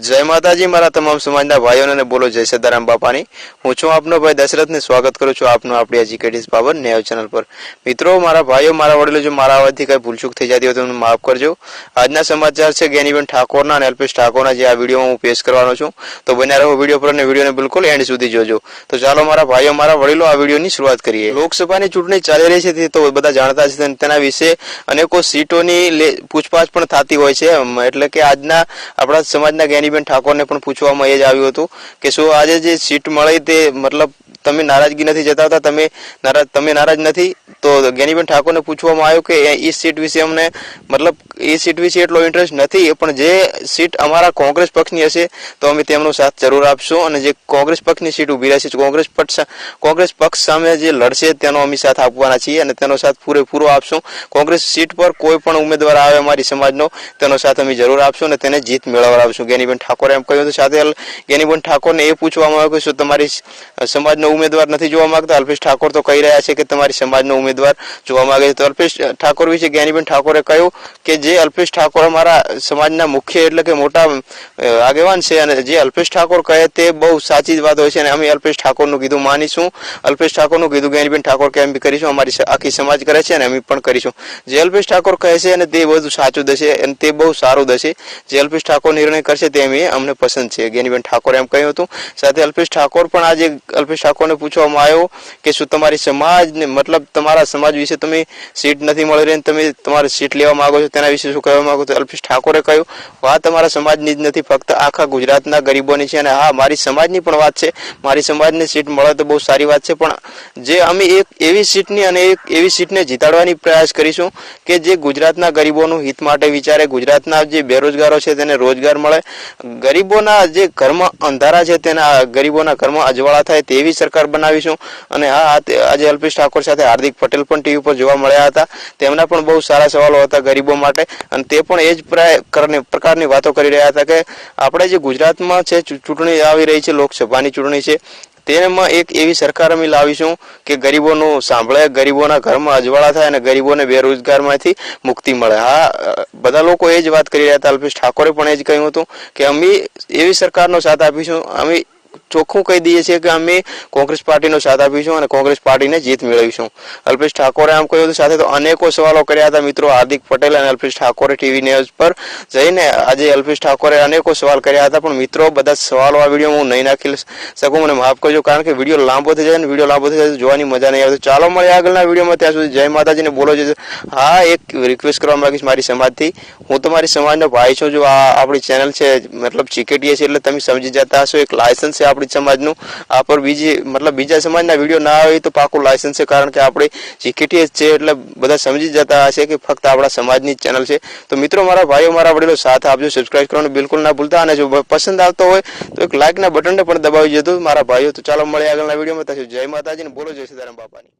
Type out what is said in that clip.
જય માતાજી, મારા તમામ સમાજના ભાઈઓને બોલો જય સદારામ બાપાની. હું છું આપનો ભાઈ દશરથને સ્વાગત કરું છું આપનું આપણી એજ્યુકેટિવ પાવર નેવ ચેનલ પર. મિત્રો, મારા ભાઈઓ, મારા વડીલો, જો મારા અવાજથી કઈ ભૂલચૂક થઈ જતી હોય તો મને માફ કરજો. આજના સમાચાર છે જ્ઞાનીબેન ઠાકોરના અને અલ્પેશ ઠાકોરના જે આ વીડિયો હું પેશ કરવાનો છું. તો બન્યા રહો વીડિયો પર અને વિડીયોને બિલકુલ એન્ડ સુધી જોજો. તો ચાલો, મારા ભાઈઓ, મારા વડીલો, આ વિડીયોની શરૂઆત કરીએ. લોકસભાની ચૂંટણી ચાલી રહી છે તે બધા જાણતા છે તેના વિશે અનેકો સીટોની પૂછપાછ પણ થતી હોય છે. એટલે કે આજના આપણા સમાજના જ્ઞાનીબેન ઠાકોરને પણ પૂછવામાં એ જ આવ્યું હતું કે શું આજે જે સીટ મળી તે મતલબ તમે નારાજગી નથી જતાવતા તમે નારાજ તમે નારાજ નથી, તો જ્ઞાનીબેન ઠાકોરને પૂછવામાં આવ્યું કે એ- સીટ વિશે અમને મતલબ એ સીટ વિશે એટલો ઇન્ટરેસ્ટ નથી, પણ જે સીટ અમારા કોંગ્રેસ પક્ષની હશે, તો અમે તેમનો સાથ જરૂર આપશું અને જે કોંગ્રેસ પક્ષની સીટ ઊભી રહેશે કોંગ્રેસ પક્ષ કોંગ્રેસ પક્ષ સામે જે લડશે, તેનો અમે સાથ આપવાના છીએ અને તેનો સાથ પૂરેપૂરો આપશું. કોંગ્રેસ સીટ પર કોઈ પણ ઉમેદવાર આવે અમારી સમાજનો, તેનો સાથ અમે જરૂર આપશું અને તેને જીત મેળવવા આવશું જ્ઞાનીબેન ઠાકોરે એમ કહ્યું હતું, સાથે જ્ઞાનીબેન ઠાકોરને એ પૂછવામાં આવ્યું કે શું તમારી સમાજનો ઉમેદવાર નથી જોવા માંગતા. અલ્પેશ ઠાકોર તો કહી રહ્યા છે કે તમારી સમાજનો ઉમેદવાર જોવા માંગે છે. તો અલ્પેશ ઠાકોર વિશે જ્ઞાનીબેન ઠાકોરે કહ્યું કે જે અલ્પેશ ઠાકોર અમારા સમાજના મુખ્ય એટલે કે મોટા આગેવાન છે અને જે અલ્પેશ ઠાકોર કહે તે બહુ સાચી વાત હોય છે અને અમે અલ્પેશ ઠાકોરનું કીધું માનીશું. અલ્પેશ ઠાકોરનું કીધું જ્ઞાનીબેન ઠાકોર કે એમ બી કરીશું, અમારી આખી સમાજ કરે છે અને અમે પણ કરીશું. જે અલ્પેશ ઠાકોર કહે છે અને તે બધું સાચું દશે અને તે બહુ સારું દશે. જે અલ્પેશ ઠાકોર નિર્ણય કરશે તે અમે અમને પસંદ છે. જ્ઞાનીબેન ઠાકોર એમ કહ્યું હતું. સાથે અલ્પેશ ઠાકોર પણ આજે અલ્પેશ ઠાકોરને પૂછવામાં આવ્યો કે શું તમારી સમાજને, મતલબ તમારા સમાજ વિશે તમે સીટ નથી મળી રહી તમે તમારી સીટ લેવા માંગો છો, તેના વિશે શું કહેવા માંગો છો? અલ્પેશ ઠાકોરે કહ્યું, વાત અમારા સમાજની જ નથી, ફક્ત આખા ગુજરાતના ગરીબોની છે. અને હા, મારી સમાજની પણ વાત છે. મારી સમાજને સીટ મળે તો બહુ સારી વાત છે, પણ જે અમે એક એવી સીટની અને એક એવી સીટને જીતાડવાની પ્રયાસ કરીશું કે જે ગુજરાતના ગરીબોનું હિત માટે વિચારે, ગુજરાતના જે બેરોજગારો છે તેને રોજગાર મળે. ગરીબોના જે ઘરમાં અંધારા છે તેના, ગરીબોના ઘરમાં અજવાળા થાય તેવી સરકાર બનાવીશું. અને હા આજે અલ્પેશ ઠાકોર સાથે હાર્દિક પટેલ પણ ટીવી પર જોવા મળ્યા હતા. તેમના પણ બહુ સારા સવાલો હતા ગરીબો માટે. અને તે પણ એ જ પ્રકારની વાતો કરી રહ્યા હતા કે આપણે જે ગુજરાતમાં છે ચૂંટણી આવી રહી છે, લોકસભાની ચૂંટણી છે, તેમાં એક એવી સરકાર અમે લાવીશું કે ગરીબોનું સાંભળે, ગરીબોના ઘરમાં અજવાળા થાય અને ગરીબોને બેરોજગારમાંથી મુક્તિ મળે. હા, બધા લોકો એ જ વાત કરી રહ્યા હતા. અલ્પેશ ઠાકોરે પણ એ જ કહ્યું હતું કે અમે એવી સરકારનો સાથ આપીશું. અમે ચોખ્ખું કહી દઈએ છીએ કે અમે કોંગ્રેસ પાર્ટીનો સાથ આપીશું અને કોંગ્રેસ પાર્ટીને જીત મેળવીશું. અલ્પેશ ઠાકોરે આમ કહ્યું હતું સાથે તો અનેકો સવાલો કર્યા હતા મિત્રો હાર્દિક પટેલ અને અલ્પેશ ઠાકોરે ટીવી ન્યૂઝ પર. જઈને આજે અલ્પેશ ઠાકોરે અનેકો સવાલ કર્યા હતા, પણ મિત્રો બધા સવાલો આ વીડિયો હું નહીં નાખી શકું. મને માફ કરજો, કારણ કે વીડિયો લાંબો થઈ જાય ને વીડિયો લાંબો થઈ જાય જોવાની મજા નહીં આવે. ચાલો મળીએ આગળના વિડીયોમાં. ત્યાં સુધી જય માતાજીને બોલો છે હા, એક રિક્વેસ્ટ કરવા માંગીશ મારી સમાજથી. હું તમારી સમાજનો ભાઈ છું, જો આ આપણી ચેનલ છે, મતલબ ચીકેટીએ છે એટલે તમે સમજી જતા હશો. એક લાયસન્સ છે આપણી સમાજનું આ પર બીજી, મતલબ બીજા સમાજના વીડિયો ના આવે તો પાકું લાયસન્સ છે, કારણ કે આપણે ચીકેટીએ છે એટલે બધા સમજી જતા હશે કે ફક્ત આપણા સમાજની જ ચેનલ છે. તો મિત્રો, મારા ભાઈઓ, મારા વડીલો, સાથ આપજો સબસ્ક્રાઇબ કરવાનું બિલકુલ ના ભૂલતા. અને જો પસંદ આવતો હોય, તો એક લાઇકના બટનને પણ દબાવી જતો મારા ભાઈઓ. તો ચાલો મળીએ આગળના વિડીયોમાં. થશે જય માતાજી ને બોલો જય સીતારામ બાપાની.